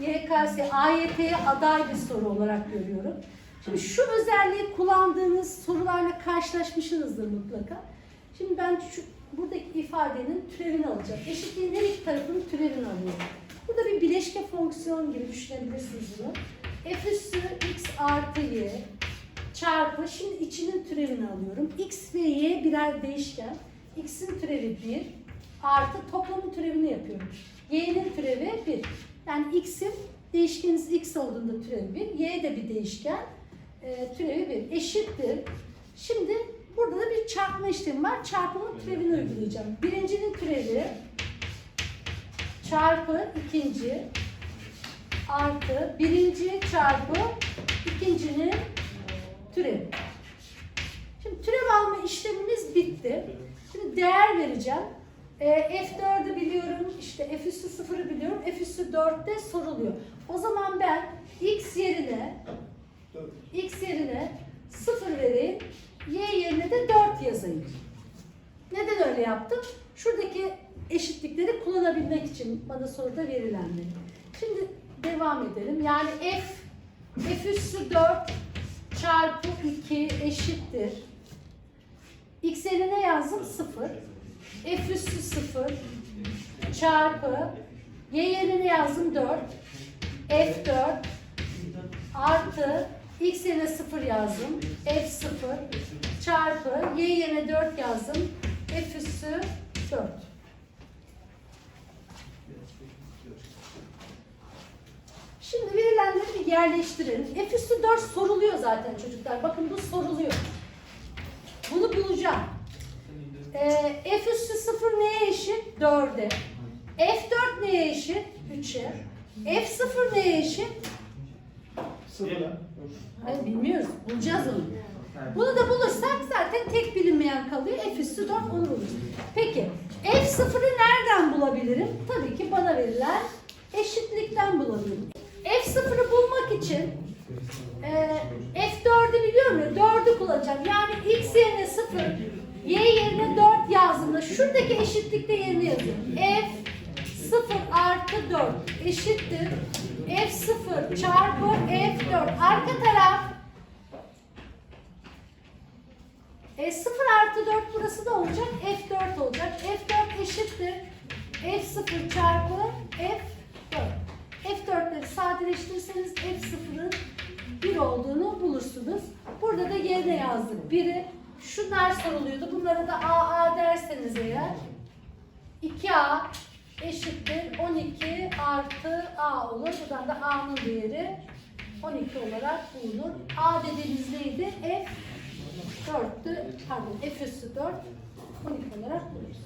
YKS, AYT'ye aday bir soru olarak görüyorum. Şimdi şu özelliği kullandığınız sorularla karşılaşmışsınızdır mutlaka. Şimdi ben şu buradaki ifadenin türevini alacağım. Eşitliğin her iki tarafının türevini alıyorum. Burada bir bileşke fonksiyon gibi düşünebilirsiniz bunu. F üssü x artı y çarpı, şimdi içinin türevini alıyorum. x ve y birer değişken. x'in türevi 1 artı toplamın türevini yapıyorum. y'nin türevi 1. Yani x'in değişkeniniz x olduğunda türevi 1. y de bir değişken. E, türevi 1 eşittir. Şimdi burada da bir çarpma işlemi var. Çarpımın türevini uygulayacağım. Birincinin türevi çarpı ikinci artı birinci çarpı ikincinin türevi. Şimdi türev alma işlemimiz bitti. Şimdi değer vereceğim. E, F4'ü biliyorum, işte F üssü 0'ı biliyorum, F üssü 4'te soruluyor. O zaman ben x yerine x yerine 0 vereyim, y yerine de 4 yazayım. Neden öyle yaptım? Şuradaki eşitlikleri kullanabilmek için bana soruda verilenleri. Şimdi devam edelim. Yani f f üssü 4 çarpı 2 eşittir. X yerine yazdım 0. F üssü 0 çarpı y yerine yazdım 4. F4 artı x yerine 0 yazdım. F0 çarpı y yerine 4 yazdım. F üssü 4. Şimdi verilenleri bir yerleştirelim. F üssü 4 soruluyor zaten çocuklar. Bakın bu soruluyor. Bunu bulacağım. Ee, F üssü 0 neye eşit? 4'e. F4 neye eşit? 3'e. F0 neye eşit? Sıfıra. Hayır bilmiyoruz. Bulacağız onu. Bunu da bulursak zaten tek bilinmeyen kalıyor. F üssü 4 onu buluruz. Peki F0'ı nereden bulabilirim? Tabii ki bana verilen eşitlikten bulabilirim. F0'ı bulmak için e, F4'ü biliyorum ya 4'ü kullanacağım. Yani x yerine 0, y yerine 4 yazdığımda şuradaki eşitlikte yerine yazıyorum. F 0 artı 4 eşittir. F0 çarpı F4. Arka taraf e, 0 artı 4 burası da olacak. F4 olacak. F4 eşittir. F0 çarpı F4. F4'leri sadeleştirirseniz F0'ın 1 olduğunu bulursunuz. Burada da yerine yazdık. 1'i şunlar soruluyordu. Bunlara da AA derseniz eğer 2A eşittir 12 artı A olur. Buradan da A'nın değeri 12 olarak bulunur. A dediğimiz neydi? F 4'tü. Pardon F üssü 4 12 olarak buluruz.